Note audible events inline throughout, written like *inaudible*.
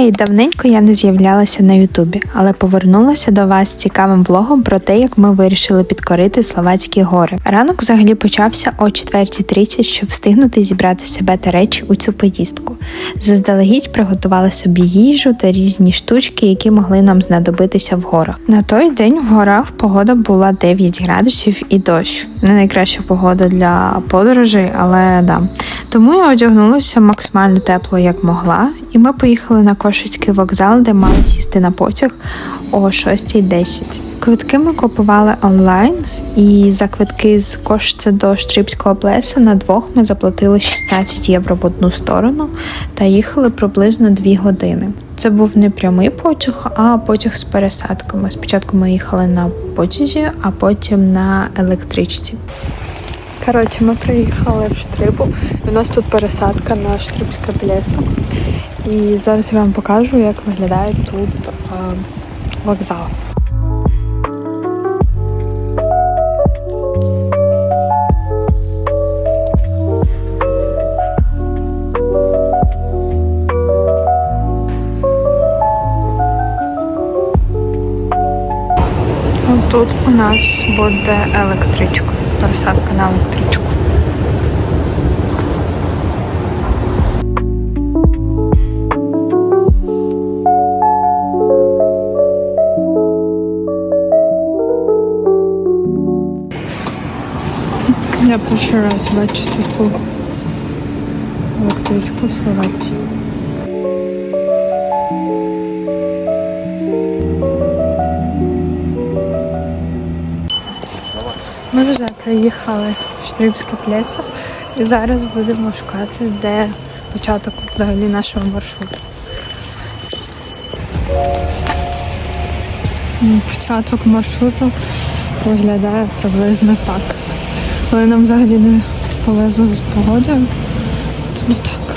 Гей, давненько я не з'являлася на Ютубі, але повернулася до вас з цікавим влогом про те, як ми вирішили підкорити Словацькі гори. Ранок взагалі почався о 4.30, щоб встигнути зібрати себе та речі у цю поїздку. Заздалегідь приготували собі їжу та різні штучки, які могли нам знадобитися в горах. На той день в горах погода була 9 градусів і дощ. Не найкраща погода для подорожей, але да. Тому я одягнулася максимально тепло, як могла, і ми поїхали на Кошицький вокзал, де мали сісти на потяг о 6.10. Квитки ми купували онлайн, і за квитки з Кошиця до Штрибського плеса на двох ми заплатили 16 євро в одну сторону та їхали приблизно 2 години. Це був не прямий потяг, а потяг з пересадками. Спочатку ми їхали на потязі, а потім на електричці. Коротше, ми приїхали в Штрибу. У нас тут пересадка на Штрибське плесо. І зараз я вам покажу, як виглядає тут е, вокзал. Тут у нас буде електричка, пересадка на електричку. Я перший раз бачу таку електричку в Словаччині. Ми вже приїхали в Штрибське плесо і зараз будемо шукати, де початок взагалі нашого маршруту. Початок маршруту виглядає приблизно так. Але нам взагалі не повезло з погодою. Тому так.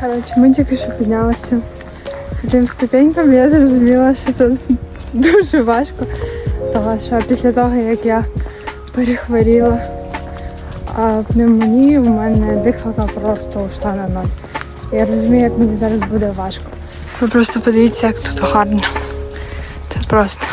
Коротше, ми тільки що піднялися тим ступенькам, я зрозуміла, що це дуже важко. Тому що після того, як я перехворіла пневмонію, у мене дихалка просто ушла на ноль. Я розумію, як мені зараз буде важко. Ви просто подивіться, як тут гарно. Це просто.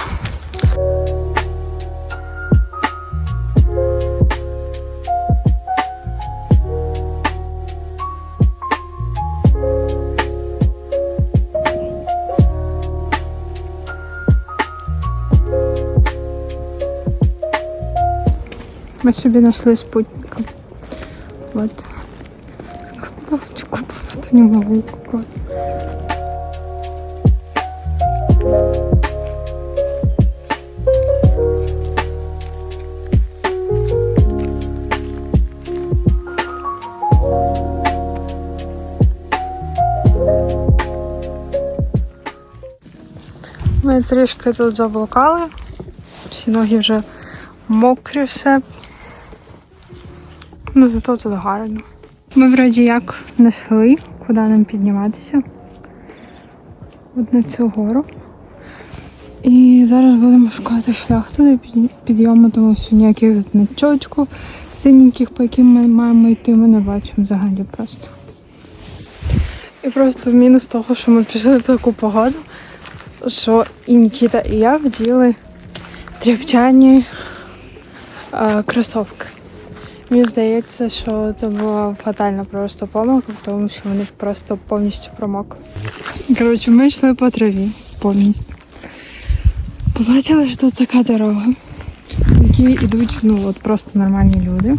Ми собі знайшли спутника. Вот. Купочку просто не могу. Ми трішки тут заблукали. Всі ноги вже мокрі все. Ну, зато тут гарно. Ми вроді як знайшли, куди нам підніматися. От на цю гору. І зараз будемо шукати шлях туди підйому, тому що ніяких значочків синеньких, по яким ми маємо йти, ми не бачимо взагалі просто. І просто мінус того, що ми пішли в таку погоду, що і Нікіта, і я вділи тряпчані е, кросовки. Мені здається, що це була фатальна просто помилка, тому що вони просто повністю промокли. Коротше, ми йшли по траві повністю. Побачили, що тут така дорога, по якій йдуть ну, от просто нормальні люди.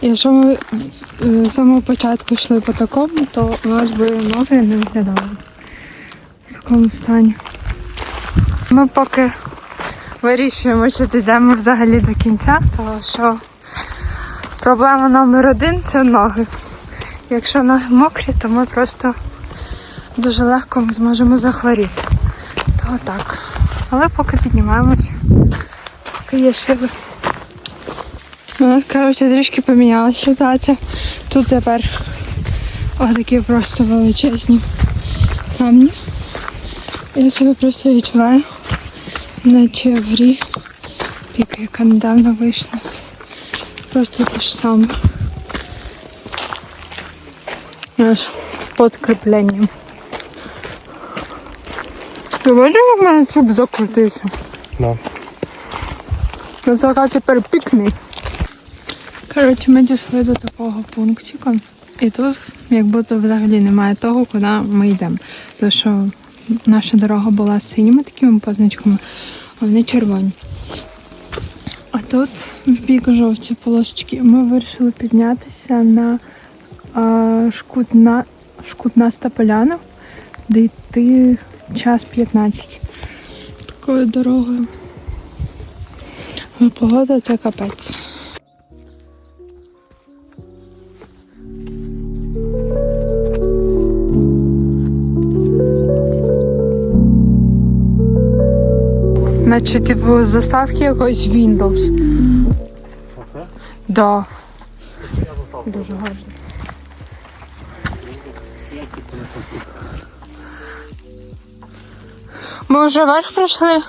І якщо ми е, з самого початку йшли по такому, то у нас би ноги не виглядали в такому стані. Ми поки вирішуємо, чи дійдемо взагалі до кінця, тому що проблема номер один це ноги. Якщо ноги мокрі, то ми просто дуже легко зможемо захворіти. То так. Але поки піднімаємося, поки є сили. У нас, коротше, трішки помінялася ситуація. Тут тепер отакі просто величезні камні. Я себе просто відчуваю, наче в грі піка, яка недавно вийшла. Просто те ж саме. Наш подкріплення. Ти бачиш, в мене чуб закрутився? Да. Ну, це така тепер пікник. Коротше, ми дійшли до такого пунктика. І тут як будто взагалі немає того, куди ми йдемо. Тому що наша дорога була з синіми такими позначками, а вони червоні. Тут в бік жовті полосочки. Ми вирішили піднятися на а, шкутна, шкутнаста поляна, де йти час 15 такою дорогою. Ну, Погода це капець. Наче типу заставки якоїсь Windows. Оце? Да. Дуже гарно. Ми вже вверх пройшли.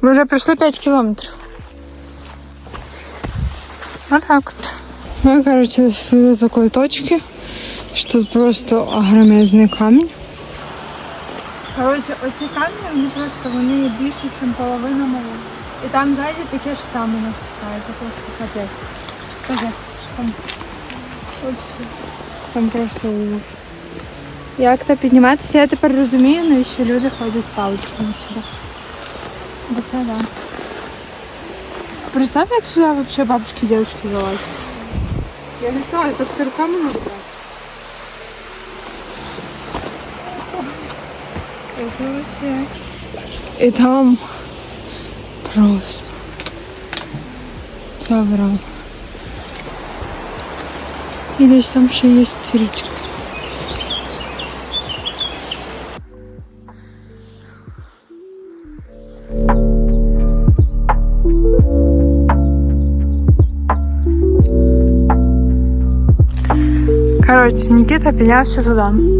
Ми вже пройшли 5 кілометрів. Отак от. Ми, короче, дошли до такої точки, що тут просто огромезний камінь. Коротше, оці камні, вони просто вони більше, ніж половина моя. І там ззаді таке ж саме нас чекає, це просто капець. Кажи, що там? Вообще. Там просто ужас. Як то підніматися, я тепер розумію, навіщо люди ходять паличками сюди. Бо це да. Представь, як сюди вообще бабушки і дівчатки залазять. Я не знаю, так це руками надо. І там просто це враг. І десь там ще є річка. Коротше, Нікіта піднявся туди.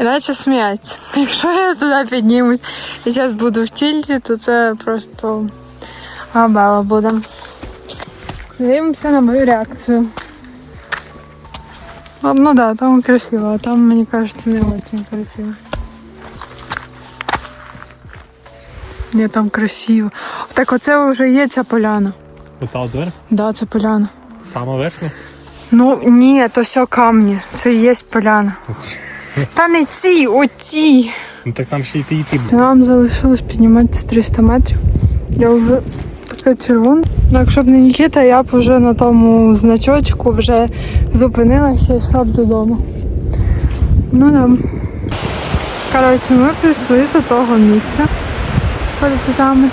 І наче сміється. Якщо *laughs* я туди піднімусь і зараз буду в тільті, то це просто габела буде. Дивимося на мою реакцію. Ну, да, там красиво, а там, мені кажется, не очень красиво. Ні, там красиво. Так оце вже є ця поляна. Ота от дверь? Да, це поляна. Сама верхня? Ну ні, то все камні. Це і є поляна. Та не ці, оці. Ну так там ще йти йти буде. Нам залишилось підніматися 300 метрів. Я вже така червона. Ну, якщо б не Нікіта, я б вже на тому значочку вже зупинилася і йшла б додому. Ну да. Коротше, ми прийшли до того місця перед там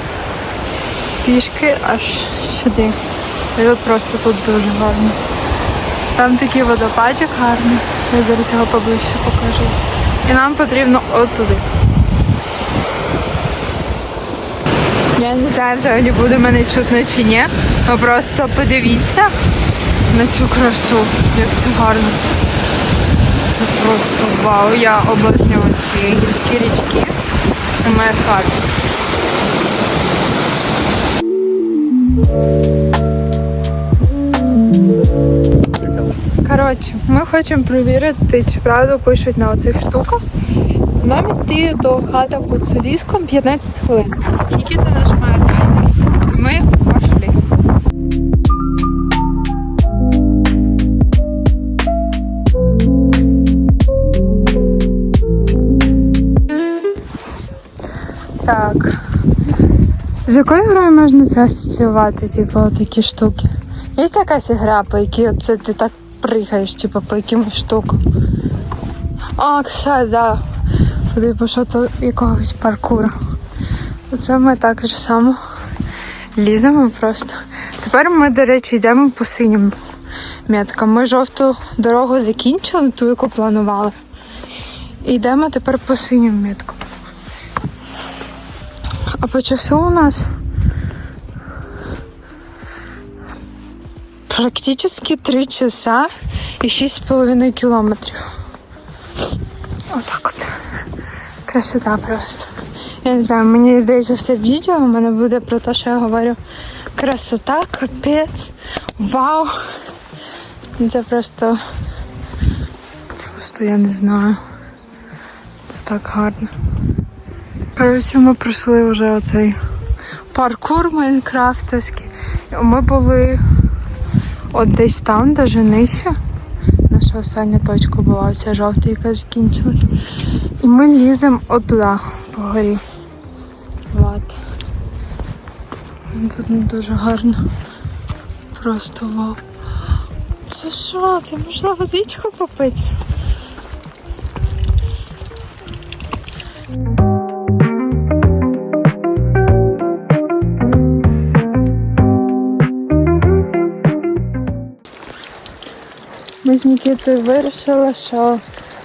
пішки аж сюди. І от просто тут дуже гарно. Там такий водопадик гарний. Я зараз його поближче покажу. І нам потрібно от туди. Я не знаю, взагалі буде мене чутно чи ні. Ви просто подивіться на цю красу, як це гарно. Це просто вау. Я обожнюю ці гірські річки. Це моя слабість. Коротше, ми хочемо перевірити, чи правду пишуть на оцих штуках. Нам йти до хата під Соліском 15 хвилин. І Нікіта нажимає таймер. І ми пішли. Так. З якою грою можна це асоціювати, типу, такі штуки? Є якась гра, по якій це ти так пригаєш, типу, по якимось штукам? А, кстати, да. Типу, що то якогось паркура. Оце ми так же само ліземо просто. Тепер ми, до речі, йдемо по синім меткам. Ми жовту дорогу закінчили, ту, яку планували. І йдемо тепер по синім меткам. А по часу у нас практично 3 часа і 6,5 кілометрів. Отак от. Красота просто. Я не знаю, мені здається, все відео у мене буде про те, що я говорю. Красота, капець, вау. Це просто просто я не знаю. Це так гарно. Коротше, ми пройшли вже оцей паркур майнкрафтовський. Ми були от десь там, де нижче. Наша остання точка була, оця жовта, яка закінчилась. І ми ліземо от погорі. Тут не дуже гарно. Просто вау. Це що? Це можна водичку попити? З Нікітою вирішили, що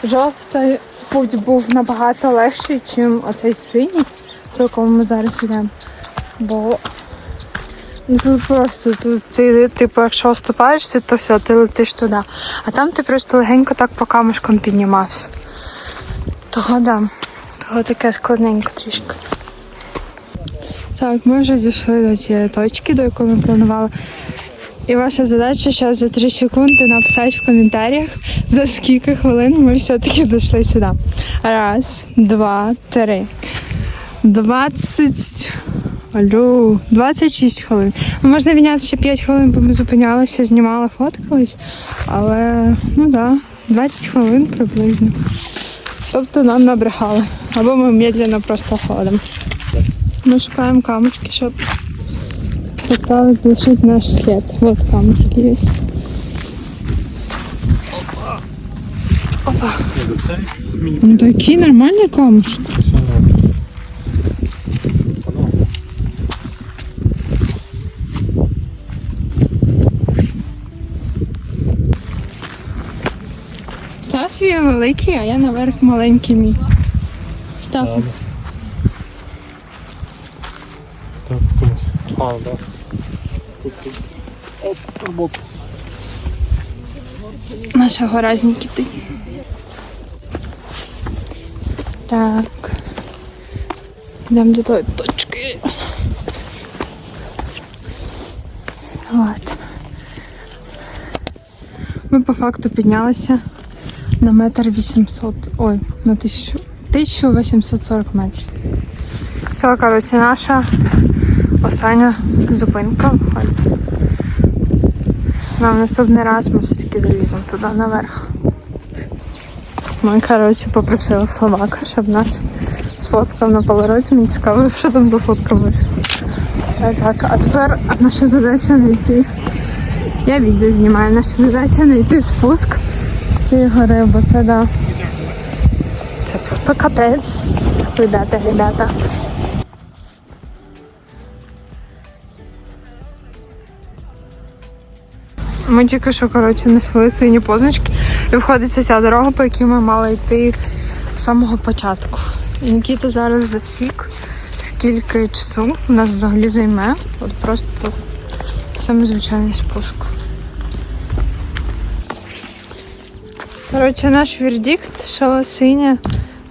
жовтий путь був набагато легший, ніж оцей синій, по якому ми зараз йдемо. Бо ну, тут просто тут, ти, типу, якщо оступаєшся, то все, ти летиш туди. А там ти просто легенько так по камушкам піднімався. Того да. Того таке складненько трішки. Так, ми вже дійшли до цієї точки, до якої ми планували. І ваша задача зараз за 3 секунди написати в коментарях, за скільки хвилин ми все-таки дійшли сюди. Раз, два, три. 20. Алло, 26 хвилин. Ну, можна міняти ще 5 хвилин, бо ми зупинялися, знімали, фоткались. Але, ну так, да, 20 хвилин приблизно. Тобто нам набрехали. Або ми медленно просто ходимо. Ми шукаємо камушки, щоб поставить лишить наш след. Вот камушки есть. Опа. Змінює. Ну такие нормальные камушки. Став свій великий, а я наверх маленький мій. Став. Так, комусь. А, да. Тут, тут. Оп, оп. Наша гора з Нікіти. Так. Йдемо до тої точки. От. Ми по факту піднялися на метр вісімсот. Ой, на тисячу. 1840 метрів. Все, коротше, наша остання зупинка. в От. Нам наступний раз ми все-таки заліземо туди наверх. Ми, коротше, попросили Словака, щоб нас сфоткав на повороті. Мені цікаво, що там за фотка вийшла. Е, Так, а тепер наша задача знайти. Я відео знімаю, наша задача знайти спуск з цієї гори, бо це да. Це просто капець. Ребята, ребята. Ми тільки що, коротше, знайшли сині позначки. І входиться ця дорога, по якій ми мали йти з самого початку. І Нікіта зараз засік, скільки часу у нас взагалі займе. От просто саме звичайний спуск. Коротше, наш вердикт, що синя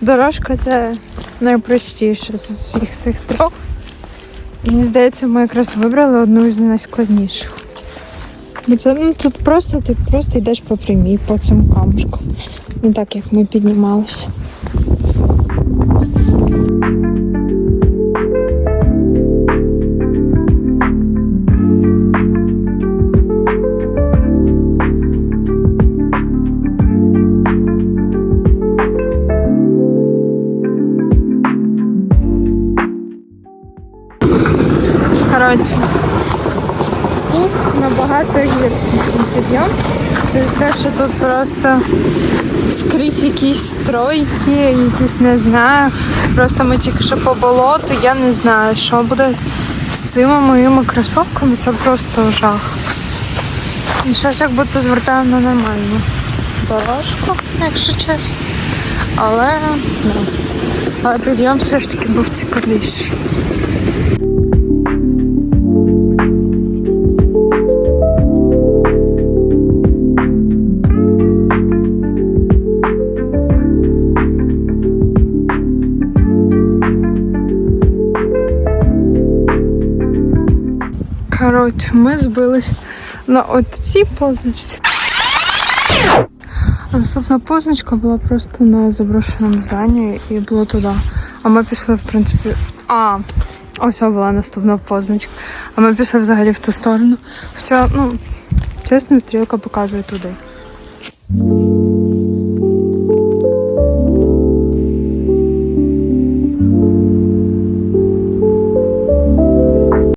дорожка це найпростіша з усіх цих трьох. І мені здається, ми якраз вибрали одну із найскладніших. Бо це ну, тут просто ти просто йдеш по прямій по цим камушкам. Не так, як ми піднімалися. Спуск набагато ніж підйом. Через тут просто скрізь якісь стройки, якісь не знаю. Просто ми тільки що по болоту, я не знаю, що буде з цими моїми кросовками. Це просто жах. І зараз як будто звертаємо на нормальну дорожку, якщо чесно. Але, ну, але підйом все ж таки був цікавіший. Ми збились на от позначці. А наступна позначка була просто на заброшеному зданні і було туди. А ми пішли, в принципі. А, ось була наступна позначка. А ми пішли взагалі в ту сторону. Хоча, ну, чесно, стрілка показує туди.